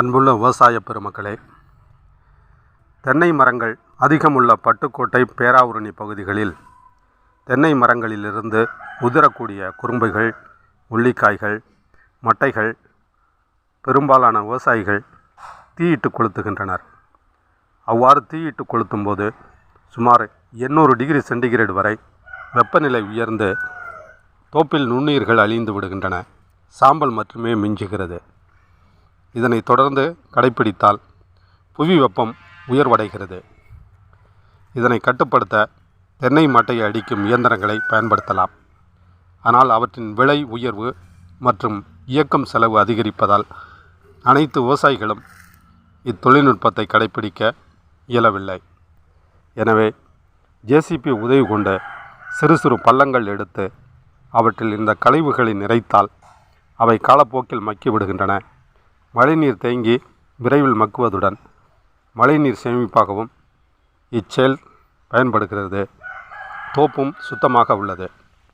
அன்புள்ள விவசாய பெருமக்களே தென்னை மரங்கள் அதிகமுள்ள பட்டுக்கோட்டை பேராவூரணி பகுதிகளில் தென்னை மரங்களிலிருந்து உதிரக்கூடிய குறும்பைகள் உள்ளிக்காய்கள் மட்டைகள் பெரும்பாலான விவசாயிகள் தீயிட்டு கொளுத்துகின்றனர். அவ்வாறு தீயிட்டு கொளுத்தும்போது சுமார் எண்ணூறு டிகிரி சென்டிகிரேடு வரை வெப்பநிலை உயர்ந்து தோப்பில் நுண்ணுயிர்கள் அழிந்து விடுகின்றன. சாம்பல் மட்டுமே மிஞ்சுகிறது. இதனை தொடர்ந்து கடைப்பிடித்தால் புவி வெப்பம் உயர்வடைகிறது. இதனை கட்டுப்படுத்த தென்னை மட்டையை அடிக்கும் இயந்திரங்களை பயன்படுத்தலாம். ஆனால் அவற்றின் விலை உயர்வு மற்றும் இயக்கம் செலவு அதிகரிப்பதால் அனைத்து விவசாயிகளும் இத்தொழில்நுட்பத்தை கடைப்பிடிக்க இயலவில்லை. எனவே ஜேசிபி உதவி கொண்டு சிறு சிறு பள்ளங்கள் எடுத்து அவற்றில் இந்த கழிவுகளை நிறைத்தால் அவை காலப்போக்கில் மக்கி விடுகின்றன மழைநீர் தேங்கி விரைவில் மக்குவதுடன் மழைநீர் சேமிப்பாகவும் இச்செயல் பயன்படுகிறது. தோப்பும் சுத்தமாக உள்ளது.